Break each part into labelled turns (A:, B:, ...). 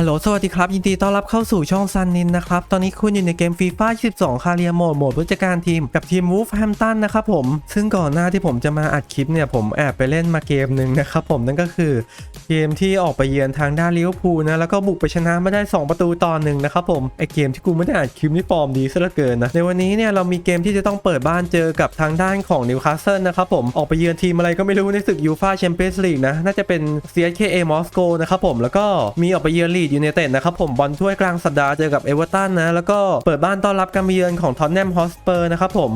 A: ฮัลโหล สวัสดีครับ ยินดีต้อนรับเข้าสู่ช่องซันนินนะครับ ตอนนี้คุณอยู่ในเกมฟีฟ่า22 คาเรียโหมดโหมดผู้จัดการทีม กับทีมวูฟแฮมตันนะครับผม ซึ่งก่อนหน้าที่ผมจะมาอัดคลิปเนี่ย ผมแอบไปเล่นมาเกมหนึ่งนะครับผมนั่นก็คือเกมที่ออกไปเยือนทางด้านลิเวอร์พูลนะ แล้วก็บุกไปชนะมาได้ 2 ประตูต่อหนึ่งนะครับผมไอเกมที่กูไม่ได้อัดคลิปนี่ฟอร์มดีซะเหลือเกินนะในวันนี้เนี่ยเรามีเกมที่จะต้องเปิดบ้านเจอกับทางด้านของนิวคาสเซิลนะครับผมออกไปเยือนทีมอะไรก็ไม่รู้ในศึกยูฟาแชมเปี้ยนส์ลีกนะน่าจะเป็น CSKA มอสโกนะครับผมแล้วก็มีออกไปเยือนลีดยูเนเต็ดนะครับผมบอลถ้วยกลางสัปดาห์เจอกับเอเวอร์ตันนะแล้วก็เปิดบ้านต้อนรับการเยือนของท็อตแนมฮอสเปอร์นะครับผม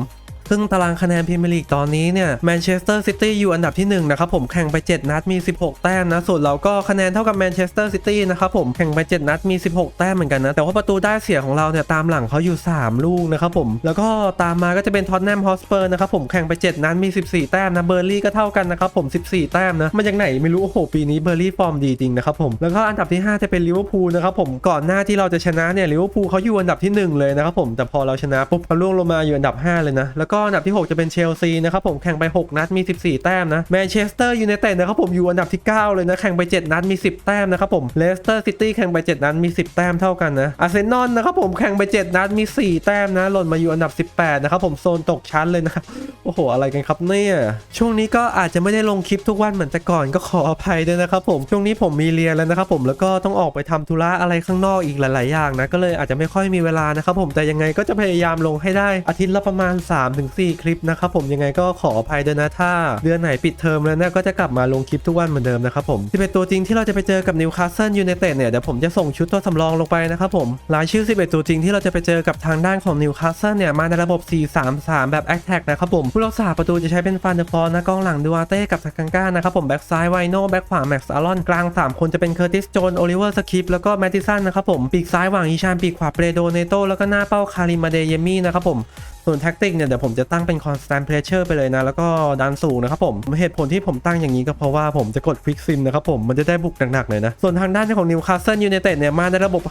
A: ซึ่งตารางคะแนนพรีเมียร์ลีกตอนนี้เนี่ยแมนเชสเตอร์ซิตี้อยู่อันดับที่1นะครับผมแข่งไป 7 นัดมี 16 แต้มนะส่วนเราก็คะแนนเท่ากับแมนเชสเตอร์ซิตี้นะครับผมแข่งไป 7 นัดมี 16 แต้มเหมือนกันนะแต่ว่าประตูได้เสียของเราเนี่ยตามหลังเขาอยู่ 3 ลูกนะครับผมแล้วก็ตามมาก็จะเป็นท็อตแนมฮอสเปอร์นะครับผมแข่งไป 7 นัดมี 14 แต้มนะเบอร์ลี่ก็เท่ากันนะครับผม 14 แต้มนะมาจากไหนไม่รู้โอ้โหปีนี้เบอร์ลี่ฟอร์มดีจริงนะครับผมแล้วก็อันดับที่ 5 จะเป็นลิเวอร์พูลนะครับผมก่อนหน้าที่เราจะชนะเนี่ยลิเวอร์พูลเขาอยู่อันดับที่หนึ่งเลยนะครับผมแต่พอเราชนะปุ๊บเขาล่วงลงมาอยู่อันดับห้าเลยนะแล้วก็อันดับที่หกจะเป็นเชลซีนะครับผมแข่งไป 6 นัดมี 14 แต้มนะแมนเชสเตอร์ยูไนเต็ดนะครับผมอยู่อันดับที่ 9 เลยนะแข่งไป 7 นัดมี 10 แต้มนะครับผมเลสเตอร์ซิตี้แข่งไป 7 นัดมี 10 แต้มเท่ากันนะอาร์เซนอลนะครับผมแข่งไป 7 นัดมี 4 แต้มนะหล่นมาอยู่อันดับ 18 นะครับผมโซนตกชั้นเลยนะโอ้โหอะไรกันครับเนี่ยช่วงนี้ก็อาจจะไม่ได้ลงคลิปทุกวันเหมือนแต่ก่อนก็ขออภัยด้วยนะครับผมช่วงนี้ผมมีเรียนแล้วนะครับผมแล้วก็ต้องออกไปทำธุระอะไรข้างนอกอีกหลาย ๆ อย่างนะก็เลยอาจจะไม่ค่อยมีเวลานะครับผมแต่ยังไงก็จะพยายามลงให้ได้อาทิตย์ละประมาณ3-4 คลิปนะครับผมยังไงก็ขออภัยด้วยนะถ้า เดือนไหนปิดเทอมแล้วเนี่ยก็จะกลับมาลงคลิปทุกวันเหมือนเดิมนะครับผมที่เป็นตัวจริงที่เราจะไปเจอกับนิวคาสเซิลยูไนเต็ดเนี่ยเดี๋ยวผมจะส่งชุดตัวสำรองลงไปนะครับผมรายชื่อ 11 ตัวจริงที่เราจะไปเจอกับทางด้านของนิวคาสเซิลเนี่ยมาในระบบ 4-3-3 แบบแอคแท็กนะครับผมผู้รักษาประตูจะใช้เป็นฟานเดอร์ฟอร์นะกองหลังดูอาเต้กับทากังก้านะครับผมแบ็กซ้ายไวโน่แบ็กขวาแม็กซ์อารอนกลาง 3 คนจะเป็นเคอร์ติสโจนโอลิเวอร์สคิปแล้วก็แมตติสันนะครับผมปีกซ้ายหว่างอีชานปีกขวาเปโดเนโตแล้วก็หน้าเป้าคาริมาเดเยมี่นะครับผม ส่วนแท็กติกเนี่ยเดี๋ยวผมจะตั้งเป็น constant pressure ไปเลยนะ แล้วก็ดันสูงนะครับผมเหตุผลที่ผมตั้งอย่างนี้ก็เพราะว่าผมจะกด quick sim นะครับผมมันจะได้บุกหนักๆเลยนะ ส่วนทางด้านของ Newcastle United เนี่ยมาในระบบ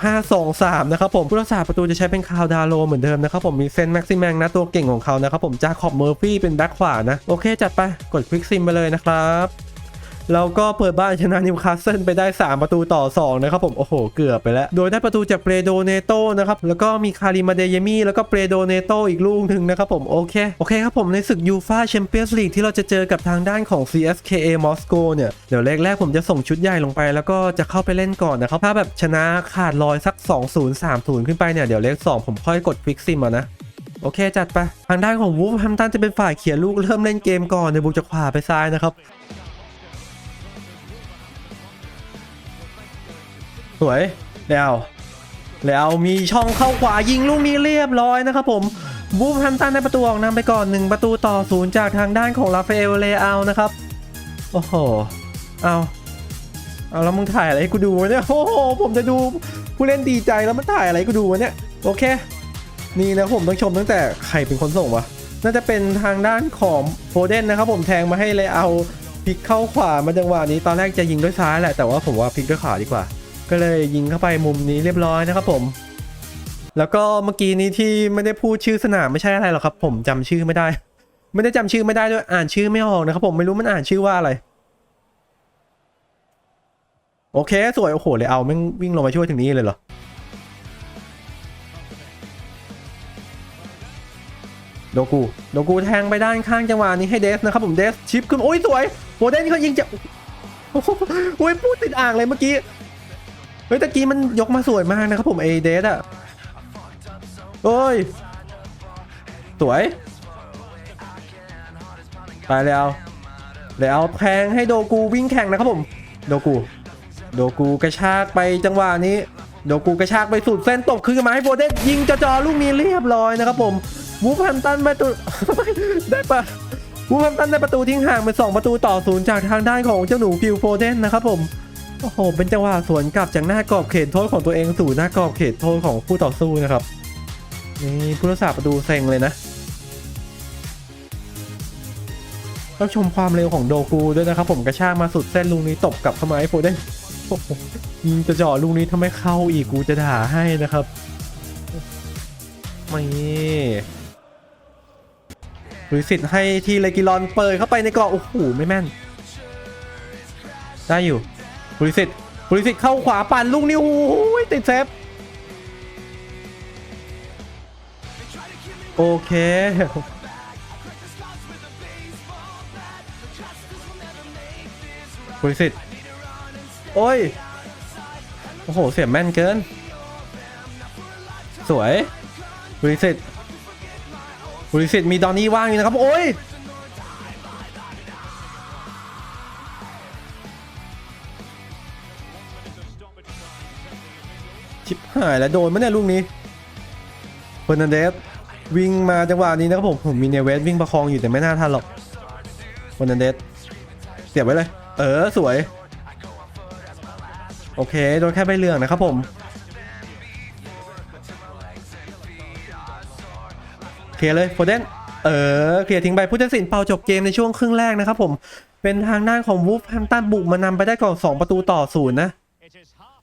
A: 5-2-3 นะครับผมผู้รักษาประตูจะใช้เป็นคาวดาโลเหมือนเดิมนะครับผมมีเซนแม็กซิแมงนะตัวเก่งของเขานะครับผมจาคอบเมอร์ฟี่เป็นแบ็คขวานะโอเคจัดไปกด quick sim ไปเลยนะครับ เราก็เปิดบ้านชนะนิวคาสเซิลไปได้ 3 ประตูต่อ 2 นะครับผมโอ้โห เกือบไปแล้ว โดยได้ประตูจากเปรโดเนโตนะครับ แล้วก็มีคาริมาเดเยมี่แล้วก็เปรโดเนโตอีกลูกหนึ่งนะครับผมโอเคโอเคครับผมในศึกยูฟาแชมเปี้ยนส์ลีกที่เราจะเจอกับทางด้านของ CSKA มอสโกเนี่ยเดี๋ยวแรกๆผมจะส่งชุดใหญ่ลงไป แล้วก็จะเข้าไปเล่นก่อนนะครับถ้าแบบชนะขาดลอยสัก 2-0 3-0 ขึ้นไปเนี่ยเดี๋ยวเลข2ผมค่อยกดควิกซิมเอานะโอเค จัดไป ทางด้านของวูฟแฮมตันจะเป็นฝ่ายเขียนลูกเริ่มเล่นเกมก่อนในบุกจากขวาไปซ้ายนะครับ สวยแล้วแล้วมีช่องเข้าขวายิงลูกนี้เรียบร้อยนะครับผมบูฟแฮมตันได้ประตูออกนำไปก่อน 1 ประตูต่อศูนย์จากทางด้านของราฟาเอลเลอานะครับ โอ้โห เอาเอาแล้วมึงถ่ายอะไรให้กูดูวะเนี่ย โอ้โห ผมจะดูผู้เล่นดีใจแล้วมันถ่ายอะไรกูดูวะเนี่ย โอเค นี่นะผมต้องชมตั้งแต่ใครเป็นคนส่งวะ น่าจะเป็นทางด้านของโฟเดนนะครับ ผมแทงมาให้เลยเอาพลิกเข้าขวามาจังหวะนี้ตอนแรกจะยิงด้วยซ้ายแหละแต่ว่าผมว่าพลิกด้วยขวาดีกว่า ก็เลยยิงเข้าไปมุมนี้เรียบร้อยนะครับผม แล้วก็เมื่อกี้นี้ที่ไม่ได้พูดชื่อสนามไม่ใช่อะไรหรอกครับ ผมจำชื่อไม่ได้ ไม่ได้จำชื่อไม่ได้ด้วยอ่านชื่อไม่ออกนะครับผมไม่รู้มันอ่านชื่อว่าอะไร โอเค สวยโอ้โหเลยเอาแม่งวิ่งลงมาช่วยถึงนี้เลยเหรอโดกูโดกูแทงไปด้านข้างจังหวะนี้ให้เดสนะครับผมเดสชิปขึ้นโอ้ยสวยโฟเดนเขายิงจะโอ้ยพูดติดอ่างเลยเมื่อกี้ ฮ้ยตะกี้มันยกมาสวยมากนะครับผมเอเดสอะโอ้ย สวย ไปแล้วแล้วแทงให้โดกูวิ่งแข่งนะครับผม โดกู โดกูกระชากไปจังหวะนี้ โดกูกระชากไปสุดเส้นตบคืนมาให้โฟเดนยิงจ่อลูกนี้เรียบร้อยนะครับผมวูฟแฮมตันประตูได้ปะวูฟแฮมตันได้ประตูทิ้งห่างเป็น2ประตูต่อศูนย์จากทางด้านของเจ้าหนูฟิลโฟเดนนะครับผม โอ้โห เป็นจังหวะสวนกลับจากหน้ากรอบเขตโทษของตัวเองสู่หน้ากรอบเขตโทษของผู้ต่อสู้นะครับ นี่ผู้รักษาประตูเซ็งเลยนะต้องชมความเร็วของโดกูด้วยนะครับผมกระชากมาสุดเส้นลูกนี้ตบกลับเข้ามาให้โฟเดนยิงจะจ่อลูกนี้ถ้าไม่เข้าอีกกูจะด่าให้นะครับไม่หรือสิทธิ์ให้ทีเลกิลอนเปิดเข้าไปในกรอบโอ้โหไม่แม่น ได้อยู่ บริสิทธิ์บริสิตเข้าขวาปั่นลูกนี้โอ้ยติดเซฟโอเค บริสิตโอ้ย โอ้โห เสียบแม่นเกิน สวยบริสิตบริสิตมีดอนนี่ว่างอยู่นะครับ โอ้ย ชิบหายแล้วโดนมั้เนี่ยลูกนี้เฟอร์นันเดสวิ่งมาจังหวะนี้นะครับผมผมมีเนเวสวิ่งประคองอยู่แต่ไม่น่าทันหรอกเฟอร์นันเดสเสียบไว้เลย เออสวย โอเคโดนแค่ใบเหลืองนะครับผมเคลียร์เลยโฟเดนเออเคลียร์ทิ้งไปผู้ตัดสินเป่าจบเกมในช่วงครึ่งแรกนะครับผมเป็นทางด้านของวูฟแฮมตันบุกมานำไปได้ก่อน2ประตูต่อศูนย์นะ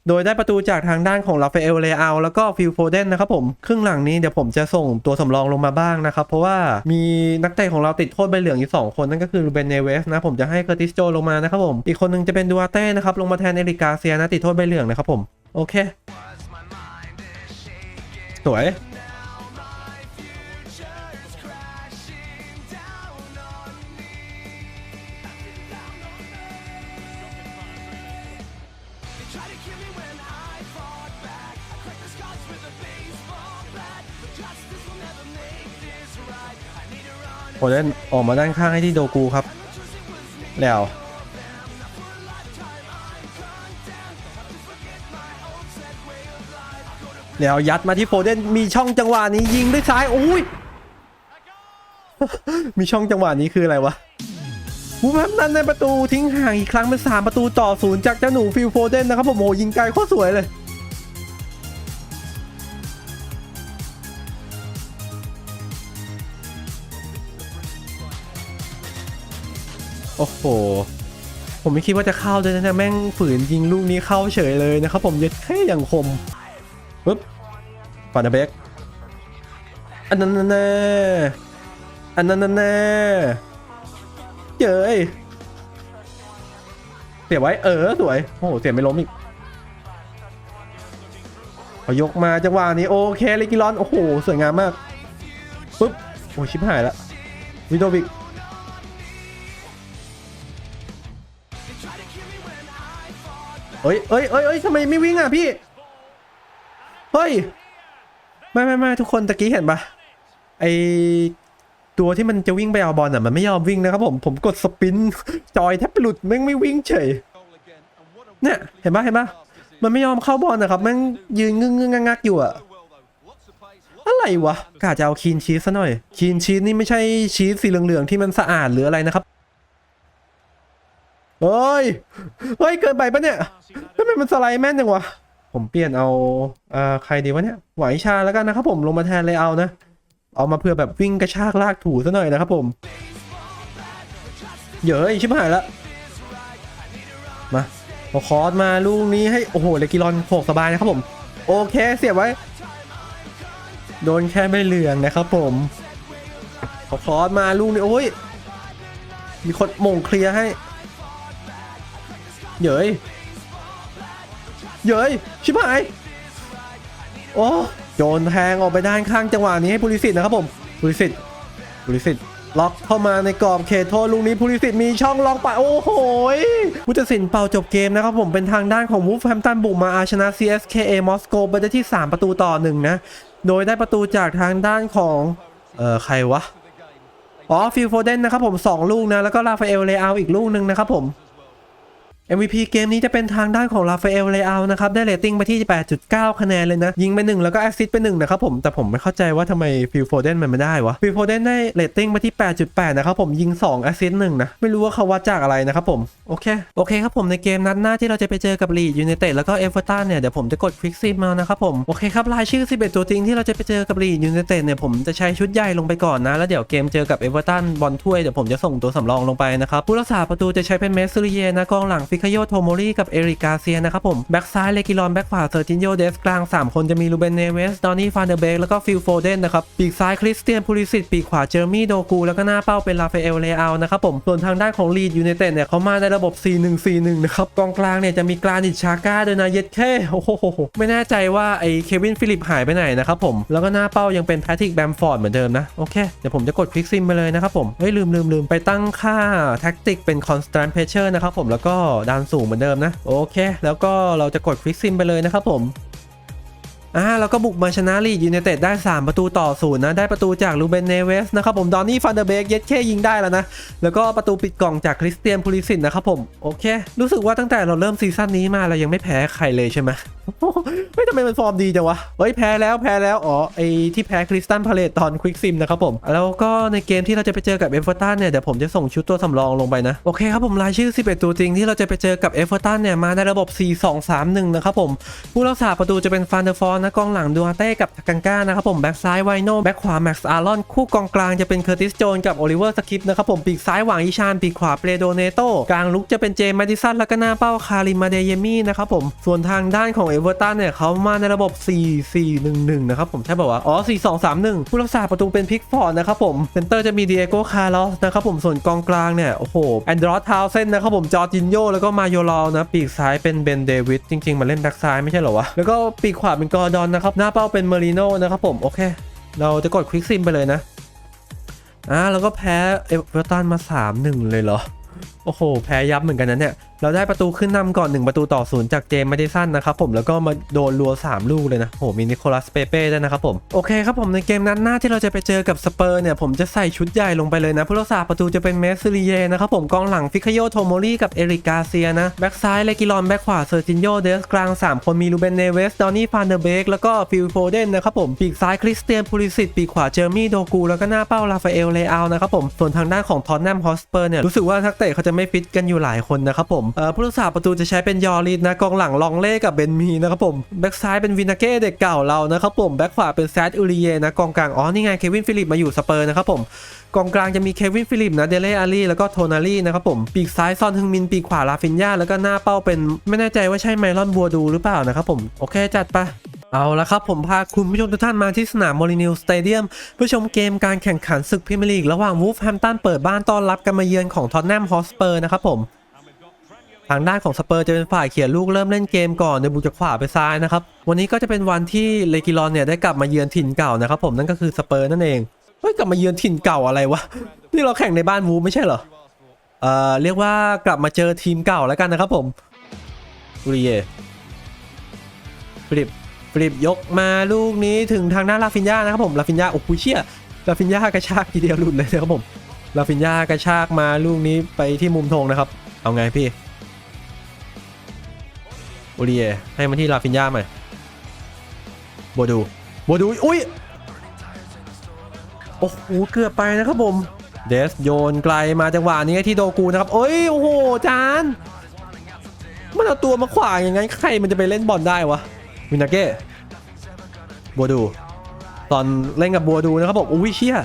A: โดยได้ประตูจากทางด้านของราฟาเอลเลอาแล้วก็ฟิลโฟเดนนะครับผมครึ่งหลังนี้เดี๋ยวผมจะส่งตัวสำรองลงมาบ้างนะครับ เพราะว่ามีนักเตะของเราติดโทษใบเหลืองอยู่ 2 คนนั่นก็คือรูเบนเนเวสนะผมจะให้เคอร์ติสโจลงมานะครับผม อีกคนหนึงจะเป็นดูอาเต้นะครับลงมาแทนเอริกาเซียนะติดโทษใบเหลืองนะครับผม โอเค สวย โฟเดนออกมาด้านข้างให้ที่โดกูครับ แล้วแล้วยัดมาที่โฟเดนมีช่องจังหวะนี้ยิงด้วยซ้ายอุ้ยมีช่องจังหวะนี้คืออะไรวะวูแมปนั้นในประตูทิ้งห่างอีกครั้งเป็นสามประตูต่อศูนย์จากเจ้าหนูฟิลโฟเดนนะครับผมโอ้โหยิงไกลโคตรสวยเลย โอ้โห ผมไม่คิดว่าจะเข้าด้วยนะแม่งฝืนยิงลูกนี้เข้าเฉยเลยนะครับผมยัดแค่อย่างคมปึ๊บฟานาเบกอันนั้นแน่อันนั้นแน่เจ๋ยเสียไว้เออสวยโอ้โหเสียไม่ล้มอีกพอยกมาจังหวะนี้โอเคเลกิลอนโอ้โหสวยงามมากปึ๊บโอ้ชิบหายละวิโดวิก เอ้ยเอ้ยเอ้ยเอ้ยทำไมไม่วิ่งอะพี่ เฮ้ย ไม่ไม่ไม่ทุกคนตะกี้เห็นปะไอตัวที่มันจะวิ่งไปเอาบอลอะมันไม่ยอมวิ่งนะครับผม ผมกดสปิน จอยแทบหลุดแม่งไม่วิ่งเฉย เนี่ยเห็นปะเห็นปะมันไม่ยอมเข้าบอลนะครับแม่งยืนงึงงึงงักๆอยู่อะอะไรวะกาจะเอาคีนชีสซะหน่อยคีนชีสนี่ไม่ใช่ชีสสีเหลืองๆที่มันสะอาดหรืออะไรนะครับ เฮ้ย เฮ้ย เกินไปปะเนี่ยทำไมมันสไลด์แม่นจังวะ ผมเปลี่ยนเอาอ่อใครดีวะเนี่ยไหวชาแล้วกันนะครับผม ลงมาแทนเลยเอานะ เอามาเพื่อแบบวิ่งกระชากลากถูซะหน่อยนะครับผม เยอะชิบหายละ มาเอาคอร์สมาลูกนี้ให้ โอ้โห เลกิรอนโขกสบายนะครับผม โอเค เสียบไว้ โดนแค่ไม่เหลืองนะครับผมเอาคอร์สมาลูกนี้ โอ้ย มีคนมงเคลียร์ให้ เย้ยเย้ยชิบหาย โอ้โจนแทงออกไปด้านข้างจังหวะนี้ให้ภูริสิทธิ์นะครับผมภูริสิทธิ์ภูริสิทธิ์ล็อกเข้ามาในกรอบเขตโทษลูกนี้ภูริสิทธิ์มีช่องล็อกไปโอ้โหผู้ตัดสินเป่าจบเกมนะครับผมเป็นทางด้านของวูฟแฮมตันบุกมาอาชนะ CSKA มอสโกไปได้ที่ 3 ประตูต่อหนึ่งนะ โดยได้ประตูจากทางด้านของ เอ่อ ใครวะ อ๋อฟิลโฟเดนนะครับผม 2 ลูกนะ แล้วก็ราฟาเอลเลอาอีกลูกหนึ่งนะครับผม MVP เกมนี้จะเป็นทางด้านของราฟาเอลเลอานะครับ ได้เรตติ้งไปที่ 8.9 คะแนนเลยนะ ยิงไป 1 แล้วก็แอสซิสต์ไป 1 นะครับผม แต่ผมไม่เข้าใจว่าทำไมฟิลโฟเดนมันไม่ได้วะฟิลโฟเดนได้เรตติ้งไปที่ 8.8 นะครับผมยิง 2 แอสซิสต์1นะ ไม่รู้ว่าเขาวัดจากอะไรนะครับผม โอเค โอเคครับผมในเกมนัดหน้าที่เราจะไปเจอกับลีดยูไนเต็ดแล้วก็เอเวอร์ตันเนี่ย เดี๋ยวผมจะกดควิกซิมมานะครับผมโอเคครับรายชื่อ 11 ตัวจริงที่เราจะไปเจอกับลีดยูไนเต็ดเนี่ยผมจะใช้ชุดใหญ่ลงไปก่อนนะแล้วเดี๋ยวเกมเจอกับเอเวอร์ตันบอลถ้วยเดี๋ยวผมจะส่งตัวสำรองลงไปนะครับผู้รักษาประตูจะใช้เป็นเมสซิเยนะกองหลังฟิคาโยโทโมรีกับเอริกาเซียนะครับผม แบ็กซ้ายเลกิลอนแบ็กขวาเซอร์จินโยเดสกลาง 3 คนจะมีลูเบนเนเวส ดอนนี่ฟานเดอร์เบกแล้วก็ฟิลโฟเดนนะครับ ปีกซ้ายคริสเตียนพูลิสิตปีกขวาเจอร์มี่โดกู แล้วก็หน้าเป้าเป็นลาฟาเอลเลอานะครับผมส่วนทางด้านของลีดยู n นเต็ดเนี่ยเขามาในระบบ 4-1-4-1 นะครับกองกลางเนี่ยจะมีกรานิตชาก้าด้วยนะเย็ดแค่โอ้โหไม่แน่ใจว่าไอ้เควินฟิลิปหายไปไหนนะครับผมแล้วก็หน้าเป้ายังเป็นแพทริกแบมฟอร์ดเหมือนเดิมนะโอเคเดี๋ยวผมจะกดคลิกซิมไปเลยนะครับผมเฮ้ยลืมลืมลืมไปตั้งค่าแท็กติกเป็น constant pressure นะครับผมแล้วก็ดันสูงเหมือนเดิมนะ โอเค แล้วก็เราจะกดคลิกซิมไปเลยนะครับผมอ่าแล้วก็บุกมาชนะลีดยูเนเต็ดได้ 3 ประตูต่อศูนย์นะ ได้ประตูจากลูเบนเนเวสนะครับผม ดอนนี่ฟันเดอร์เบกเย็ดแค่ยิงได้แล้วนะ แล้วก็ประตูปิดกล่องจากคริสเตียนพูลิสินนะครับผม โอเค รู้สึกว่าตั้งแต่เราเริ่มซีซั่นนี้มาเรายังไม่แพ้ใครเลยใช่ไหม ไม่ทำไมมันฟอร์มดีจังวะ เฮ้ยแพ้แล้วแพ้แล้ว อ๋อ ไอที่แพ้คริสตันพาเลตตอนควิกซิมนะครับผม แล้วก็ในเกมที่เราจะไปเจอกับเอฟเวอร์ตันเนี่ย เดี๋ยวผมจะส่งชุดตัวสำรองลงไปนะ โอเคครับผม รายชื่อ 11 ตัวจริงที่เราจะไปเจอกับเอฟเวอร์ตันเนี่ย มาในระบบ 4-2-3-1 นะครับผม ผู้รักษาประตูจะเป็นฟานเดอร์ฟอร์นะกองหลังดูอาเต้กับทากังก้านะครับผมแบ็กซ้ายไวโน่แบ็กขวาแม็กซ์อารอนคู่กองกลางจะเป็นเคอร์ติสโจนกับโอลิเวอร์สคิปนะครับผมปีกซ้ายหวังอิชานปีกขวาเปโดเนโตกลางลุกจะเป็นเจมส์แมดิสันแล้วก็หน้าเป้าคาริมาเดเยมี่นะครับผมส่วนทางด้านของเอเวอร์ตันเนี่ยเขามาในระบบ 4-4-1-1 นะครับผมใช่ป่าวะอ๋อ 4-2-3-1 ผู้รักษาประตูเป็นพิกฟอร์ดนะครับผมเซนเตอร์จะมีเดียโกคาร์ลอสนะครับผมส่วนกองกลางเนี่ยโอ้โหแอนดรอสทาวเซนนะครับผมจอร์จินโยแล้วก็มาโยลอนะปีกซ้ายเป็นเบนเดวิดจริง ๆ มันเล่นแบ็กซ้ายไม่ใช่เหรอวะแล้วก็ปีกขวาเป็นกอร์ดอนนะครับหน้าเป้าเป็นเมอริโนนะครับผมโอเค เราจะกดควิกซิมไปเลยนะอ่าแล้วก็แพ้เอเวอร์ตันมา 3-1 เลยเหรอ อ้โห แพ้ยับเหมือนกันนะเนี่ย เราได้ประตูขึ้นนำก่อน 1 ประตูต่อศูนย์จากเจมส์แมดิสันนะครับผม แล้วก็มาโดนรัว 3 ลูกเลยนะ โห มีนิโคลัสเปเป้ด้วยนะครับผม โอเคครับผม ในเกมนั้นหน้าที่เราจะไปเจอกับสเปอร์เนี่ย ผมจะใส่ชุดใหญ่ลงไปเลยนะ ผู้รักษาประตูจะเป็นเมสซิลีเยนะครับผม กองหลังฟิคโยโทโมรีกับเอริกกาเซียนะ แบ็กซ้ายเลกิลอน แบ็กขวาเซอร์จินโยเดสกลาง 3 คนมีลูเบนเนเวส ดอนนี่ฟานเดอร์เบก แล้วก็ฟิลโฟเดนนะครับผม ปีกซ้ายคริสเตียนพูลิสิตปีกขวาเจอร์มี่โดกูแล้วก็หน้าเป้าลาฟาเอลเลอานะครับผมส่วนทางด้านของทอนแนมฮอสเปอร์เนี่ยรู้สึกว่าทักเตะเขาจะไม่ฟิตกันอยู่หลายคนนะครับผมเอ่อผู้รักษาประตูจะใช้เป็นยอริสนะกองหลังลองเล่กับเบนมีนะครับผมแบ็กซ้ายเป็นวินาเก้เด็กเก่าเรานะครับผมแบ็กขวาเป็นแซดอูริเยนะกองกลางอ๋อนี่ไงเควินฟิลิปมาอยู่สเปอร์นะครับผมกองกลางจะมีเควินฟิลิปนะเดเล่อารีแล้วก็โทนารีนะครับผมปีกซ้ายซอนฮึงมินปีกขวาลาฟินยาแล้วก็หน้าเป้าเป็นไม่แน่ใจว่าใช่ไมลอนบัวดูหรือเปล่านะครับผมโอเคจัดไป เอาละครับผมพาคุณผู้ชมทุกท่านมาที่สนามมอลินิวสเตเดียมเพื่อชมเกมการแข่งขันศึกพรีเมียร์ลีก ระหว่างวูฟแฮมตันเปิดบ้านต้อนรับการมาเยือนของทอนแนมฮอสเปอร์นะครับผมทางด้านของสเปอร์จะเป็นฝ่ายเขียนลูกเริ่มเล่นเกมก่อนโดยบุกจากขวาไปซ้ายนะครับ วันนี้ก็จะเป็นวันที่เลกิลอนเนี่ยได้กลับมาเยือนถิ่นเก่านะครับผมนั่นก็คือสเปอร์นั่นเองเฮ้ยกลับมาเยือนถิ่นเก่าอะไรวะนี่เราแข่งในบ้านวูฟไม่ใช่เหรอเอ่อเรียกว่ากลับมาเจอทีมเก่าแล้วกันนะครับผมอุริเยฟลิป ฟลิปยกมาลูกนี้ถึงทางหน้าลาฟินยานะครับผมลาฟินยาโอ้โหเชี่ยลาฟินยากระชากทีเดียวหลุดเลยนะครับผมลาฟินยากระชากมาลูกนี้ไปที่มุมธงนะครับ เอาไงพี่โอเลียให้มาที่ลาฟินยาใหม่บดูบดูอุ้ยโอ้โหเกือบไปนะครับผมเดสโยนไกลมาจังหวะนี้ที่โดกูนะครับเอ้ยโอ้โหจานมันเอาตัวมาขวางอย่างงั้นใครมันจะไปเล่นบอลได้วะ วินาเก้บัวดู ตอนเล่นกับบัวดูนะครับผมอุ้ยเชี่ย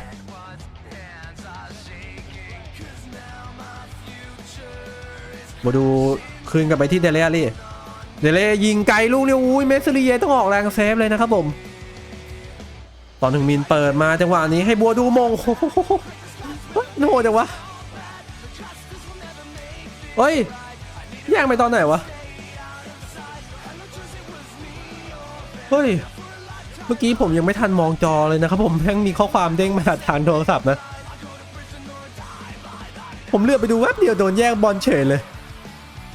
A: บัวดูคืนกลับไปที่เดเลียรี่เดเลียยิงไกลลูกเนี่ยอุ้ยเมสซิลีเยต้องออกแรงเซฟเลยนะครับผมตอนหนึ่งมินเปิดมาจังหวะนี้ให้บัวดูมงโอ้โหโน่จังวะเฮ้ยแย่งไปตอนไหนวะ เฮ้ย เมื่อกี้ผมยังไม่ทันมองจอเลยนะครับ ผมแม่งมีข้อความเด้งมาทางโทรศัพท์นะ ผมเลือกไปดูแวบเดียวโดนแย่งบอลเฉยเลย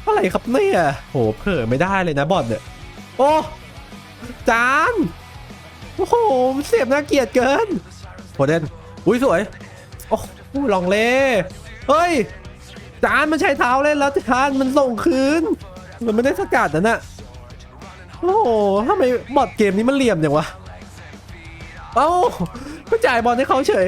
A: อะไรครับเนี่ยโหเผลอไม่ได้เลยนะบอลเนี่ย โอ้จานโอ้โหเสียบน่าเกลียดเกินโหเดนอุ้ยสวย โอ้ลองเล่เฮ้ย จานมันใช้เท้าเล่นแล้วจานมันส่งคืน มันไม่ได้สกัดนะน่ะ โอ้โหทำไมบอดเกมนี้มันเหลี่ยมอย่างวะ เอ้าก็จ่ายบอลให้เขาเฉย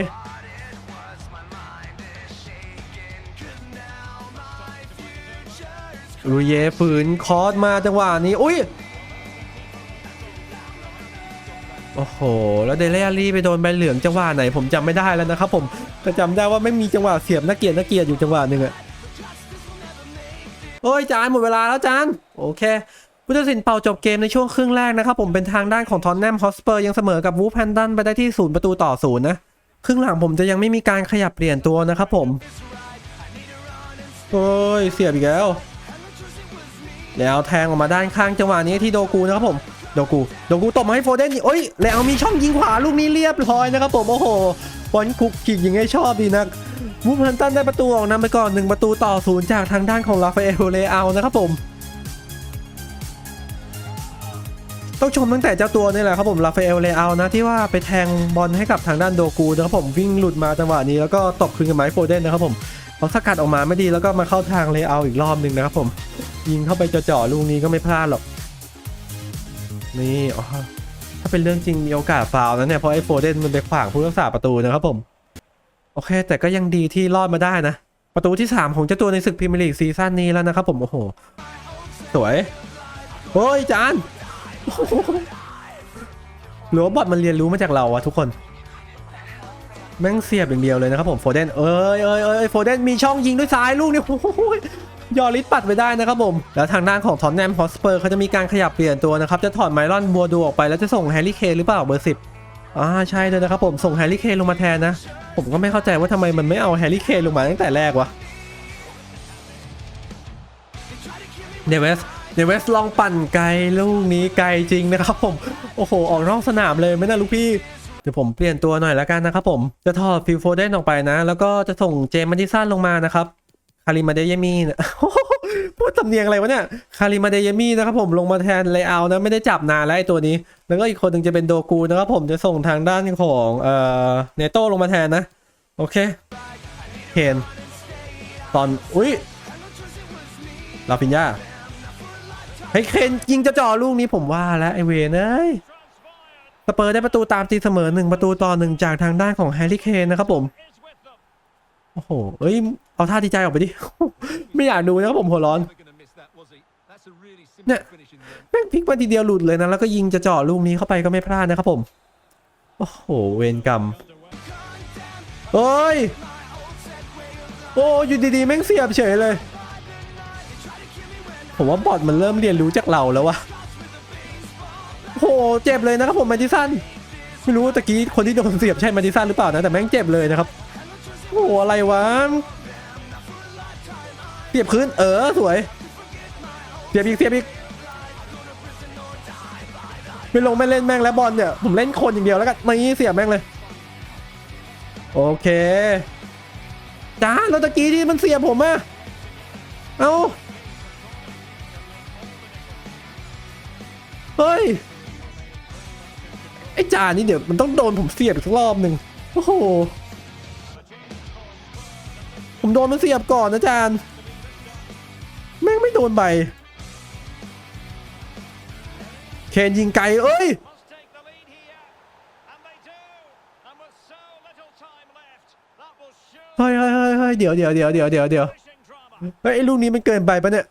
A: อุยเยฝืนคอร์สมาจังหวะนี้ อุ้ย โอ้โห แล้วเดเลียรี่ไปโดนใบเหลืองจังหวะไหน ผมจำไม่ได้แล้วนะครับผมแต่จำได้ว่าไม่มีจังหวะเสียบนักเกียรตินักเกียรติอยู่จังหวะหนึ่งอะโอ้ยจานหมดเวลาแล้วจานโอเค ผู้ตัดสินเป่าจบเกมในช่วงครึ่งแรกนะครับผมเป็นทางด้านของทอนแนมฮอสเปอร์ยังเสมอกับวูฟแพนดันไปได้ที่ศูนย์ประตูต่อศูนย์นะครึ่งหลังผมจะยังไม่มีการขยับเปลี่ยนตัวนะครับผมโอ้ยเสียบอีกแล้ว แล้วแทงออกมาด้านข้างจังหวะนี้ที่โดกูนะครับผมโดกูโดกูตบมาให้โฟเดนโอ้ยแล้วมีช่องยิงขวาลูกนี้เรียบร้อยนะครับผมโอ้โหบอลคุกคิกยิงให้ชอบดีนักวูฟแพนตันได้ประตูออกนำไปก่อนหนึ่งประตูต่อศูนย์จากทางด้านของราฟาเอลเลอานะครับผม ต้องชมตั้งแต่เจ้าตัวนี่แหละครับผมราฟาเอลเลอานะที่ว่าไปแทงบอลให้กับทางด้านโดกูนะครับผมวิ่งหลุดมาจังหวะนี้แล้วก็ตบคืนกับไมค์โฟเดนนะครับผมเขาสกัดออกมาไม่ดีแล้วก็มาเข้าทางเลอาอีกรอบหนึ่งนะครับผม ยิงเข้าไปจ่อๆลูกนี้ก็ไม่พลาดหรอกนี่อ๋อถ้าเป็นเรื่องจริงมีโอกาสฟาวนะเนี่ยเพราะไอ้โฟเดนมันไปขวางผู้รักษาประตูนะครับผมโอเค แต่ก็ยังดีที่รอดมาได้นะ ประตูที่ 3 ของเจ้าตัวในศึกพรีเมียร์ลีกซีซั่นนี้แล้วนะครับผมโอ้โห สวยโอ้ยจาน หรือว่าบอทมันเรียนรู้มาจากเราอะทุกคน แม่งเสียบอย่างเดียวเลยนะครับผมโฟเดนเอ้ยเอ้ยเอ้ยโฟเดนมีช่องยิงด้วยซ้ายลูกเนี่ยโอ้โหยอริสปัดไปได้นะครับผม แล้วทางด้านของทอนแนมฮอสเปอร์เขาจะมีการขยับเปลี่ยนตัวนะครับ จะถอดไมลอนบัวดูออกไปแล้วจะส่งแฮร์รี่เคนหรือเปล่าเบอร์สิบอ่าใช่เลยนะครับผมส่งแฮร์รี่เคนลงมาแทนนะ ผมก็ไม่เข้าใจว่าทำไมมันไม่เอาแฮร์รี่เคนลงมาตั้งแต่แรกวะเดวิส เดวิสลองปั่นไกลลูกนี้ไกลจริงนะครับผม โอ้โห ออกนอกสนามเลยไม่น่าลูกพี่ เดี๋ยวผมเปลี่ยนตัวหน่อยแล้วกันนะครับผม จะถอดฟิลโฟเดนออกไปนะ แล้วก็จะส่งเจมส์มาดิสันลงมานะครับ คาริมาเดยมีนพูดสำเนียงอะไรวะเนี่ย คาริมาเดยมีนะครับผมลงมาแทนเลอานะไม่ได้จับนานแล้วไอตัวนี้ แล้วก็อีกคนหนึ่งจะเป็นโดกูนะครับผมจะส่งทางด้านของเอ่อเนโต้ลงมาแทนนะ โอเคเคนตอน อุ้ยลาฟินยา เฮ้ยเคนยิงจะจ่อลูกนี้ผมว่าแล้วไอเวนเอ้ยสเปอร์ได้ประตูตามตีเสมอหนึ่งประตูต่อหนึ่งจากทางด้านของแฮร์รี่เคนนะครับผม โอ้โห เอ้ย เอาท่าดีใจออกไปดิ ไม่อยากดูนะครับผมหัวร้อน
B: เนี่ย
A: แม่งพลิกมาทีเดียวหลุดเลยนะ แล้วก็ยิงจะเจาะลูกนี้เข้าไปก็ไม่พลาดนะครับผม โอ้โห เวรกรรมเฮ้ย โอ้อยู่ดีๆ แม่งเสียบเฉยเลย ผมว่าบอทมันเริ่มเรียนรู้จากเราแล้ววะโอ้โหเจ็บเลยนะครับผมแมดิสันไม่รู้ตะกี้คนที่โดนเสียบใช่แมดิสันหรือเปล่านะแต่แม่งเจ็บเลยนะครับโอ้โหอะไรวะเสียบคืนเออสวยเสียบอีกเสียบอีกไม่ลงไม่เล่นแม่งแล้วบอลเนี่ยผมเล่นคนอย่างเดียวแล้วกันนี่เสียบแม่งเลย โอเคจ้าแล้วตะกี้ที่มันเสียบผมอะเอา เฮ้ย ไอ้จานี่เดี๋ยวมันต้องโดนผมเสียบอีกรอบหนึ่งโอ้โห ผมโดนมันเสียบก่อนนะจานแม่งไม่โดนใบ เคนยิงไกลเอ้ย เฮ้ยเฮ้ยเฮ้ยเฮ้ยเดี๋ยวเดี๋ยวเดี๋ยวเดี๋ยวเดี๋ยวเดี๋ยวเฮ้ยไอ้ลูกนี้มันเกินไปปะเนี่ย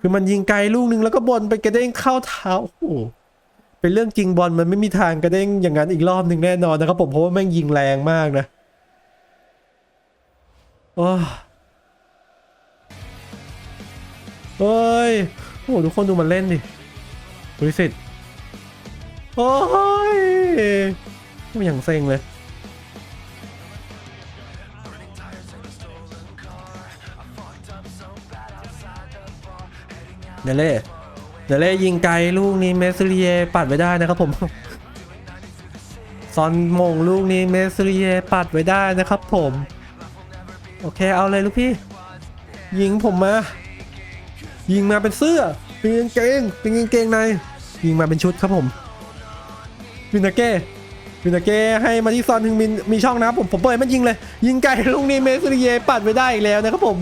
A: คือมันยิงไกลลูกนึงแล้วก็บอลไปกระเด้งเข้าเท้าโอ้โหเป็นเรื่องจริงบอลมันไม่มีทางกระเด้งอย่างนั้นอีกรอบหนึ่งแน่นอนนะครับผมเพราะว่าแม่งยิงแรงมากนะโอ้เฮ้ยโอ้ทุกคนดูมันเล่นดิบริสิทธิ์โอ้ยไม่อย่างเซ็งเลย เดเล่เดเล่ยิงไกลลูกนี้เมสเรียปัดไว้ได้นะครับผมซอนมงลูกนี้เมสเรียปัดไว้ได้นะครับผม โอเคเอาเลยลูกพี่ ยิงผมมา ยิงมาเป็นเสื้อเป็นกางเกงเป็นกางเกงในยิงมาเป็นชุดครับผมวินาเก้วินาเก้ให้มาที่ซอนถึงมีมีช่องนะครับผมผมเปิดมันยิงเลย ยิงไกลลูกนี้เมสเรียปัดไว้ได้อีกแล้วนะครับผม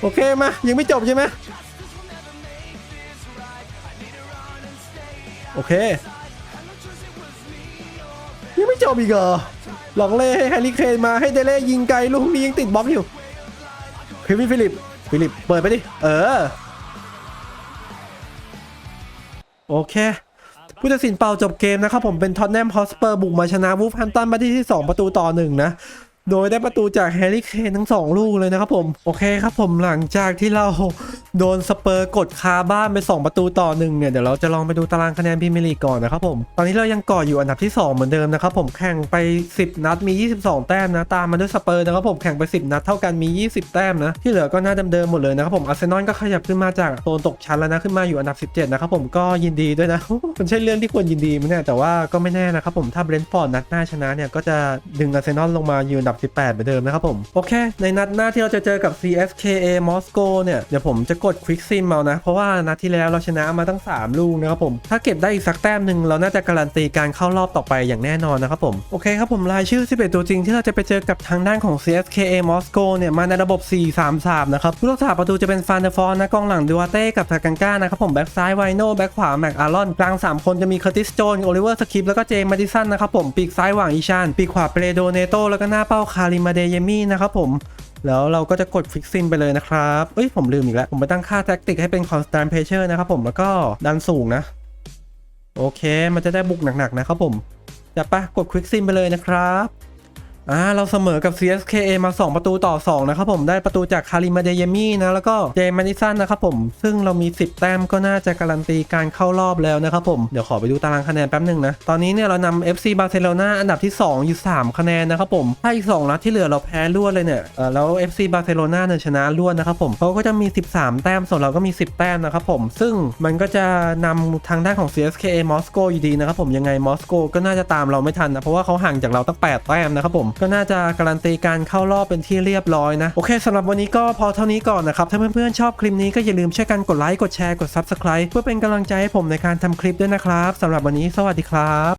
A: โอเคมายังไม่จบใช่ไหม โอเค ยังไม่จบอีกเหรอหลองเล่ให้แฮร์รี่เคนมาให้เดเล่ยิงไกลลูกนี้ยังติดบล็อกอยู่ควินฟิลิป ฟิลิป เปิดไปดิ เออ โอเค ผู้ตัดสินเป่าจบเกมนะครับผมเป็นท็อตแนมฮอสเปอร์บุกมาชนะวูฟแฮมตันมาที่ที่ 2 ประตูต่อหนึ่งนะ โดยได้ประตูจากแฮร์รี่เคนทั้งสองลูกเลยนะครับผม โอเคครับผมหลังจากที่เราโดนสเปอร์กดคาบ้านไป 2 ประตูต่อหนึ่งเนี่ย เดี๋ยวเราจะลองไปดูตารางคะแนนพรีเมียร์ลีกก่อนนะครับผม ตอนนี้เรายังก่ออยู่อันดับที่ 2 เหมือนเดิมนะครับผมแข่งไป 10 นัดมี 22 แต้มนะ ตามมาด้วยสเปอร์นะครับผมแข่งไป 10 นัดเท่ากันมี 20 แต้มนะ ที่เหลือก็หน่าเดิมๆหมดเลยนะครับผมอาร์เซนอลก็ขยับขึ้นมาจากโซนตกชั้นแล้วนะขึ้นมาอยู่อันดับ 17 นะครับผมก็ยินดีด้วยนะมันใช่เรื่องที่ควรยินดีไหมเนี่ยแต่ว่าก็ไม่แน่นะครับผมถ้าเบรนท์ฟอร์ดนัดหน้าชนะเนี่ยก็จะดึงอาร์เซนอลลงมาอยู่อันดับ18 เหมือนเดิมนะครับผม โอเค ในนัดหน้าที่เราจะเจอกับ CSKA มอสโกเนี่ย เดี๋ยวผมจะกดควิกซิมเอานะ เพราะว่านัดที่แล้วเราชนะมาตั้ง 3 ลูกนะครับผม ถ้าเก็บได้อีกสักแต้มหนึ่งเราน่าจะการันตีการเข้ารอบต่อไปอย่างแน่นอนนะครับผม โอเคครับผมรายชื่อ 11 ตัวจริงที่เราจะไปเจอกับทางด้านของ CSKA มอสโกเนี่ย มาในระบบ 4-3-3 นะครับผู้รักษาประตูจะเป็นฟานเดฟอนนะกองหลังดูอาเต้กับทากังก้านะครับผมแบ็กซ้ายไวโน่แบ็กขวาแม็กอารอนกลาง 3 คนจะมีเคอร์ติสโจนโอลิเวอร์สคิปแล้วก็เจมส์มาดิสันนะครับผมปีกซ้ายหว่างอีชานปีกขวาเปเรโดเนโตแล้วก็หน้าเป้าคาริมาเดเยมี่นะครับผม แล้วเราก็จะกดฟิกซินไปเลยนะครับ เอ้ยผมลืมอีกแล้ว ผมไปตั้งค่าแท็กติกให้เป็นคอนสแตนเพเชอร์นะครับผมแล้วก็ดันสูงนะ โอเค มันจะได้บุกหนักๆนะครับผมจะปะกดควิกซินไปเลยนะครับ อ่าเราเสมอกับ CSKA มา 2 ประตูต่อ 2 นะครับผมได้ประตูจากคาริมาเดเยมี่นะ แล้วก็เจมานิสันนะครับผม ซึ่งเรามี 10 แต้มก็น่าจะการันตีการเข้ารอบแล้วนะครับผม เดี๋ยวขอไปดูตารางคะแนนแป๊บหนึ่งนะ ตอนนี้เนี่ยเรานำ FC บาร์เซโลนาอันดับที่ 2 อยู่ 3 คะแนนนะครับผม ถ้าอีก 2 นัดที่เหลือเราแพ้รวดเลยเนี่ยเออแล้ว FC บาร์เซโลนาเนี่ยชนะรวดนะครับผมเขาก็จะมี 13 แต้มส่วนเราก็มี 10 แต้มนะครับผม ซึ่งมันก็จะนำทางด้านของ CSKA มอสโกอยู่ดีนะครับผมยังไงมอสโกก็น่าจะตามเราไม่ทันนะเพราะว่าเขาห่างจากเราตั้ง 8 แต้มนะครับผมก็น่าจะการันตีการเข้ารอบเป็นที่เรียบร้อยนะ โอเคสำหรับวันนี้ก็พอเท่านี้ก่อนนะครับ ถ้าเพื่อนๆชอบคลิปนี้ก็อย่าลืมช่วยกันกดไลค์กดแชร์กด Subscribe เพื่อเป็นกำลังใจให้ผมในการทำคลิปด้วยนะครับสำหรับวันนี้สวัสดีครับ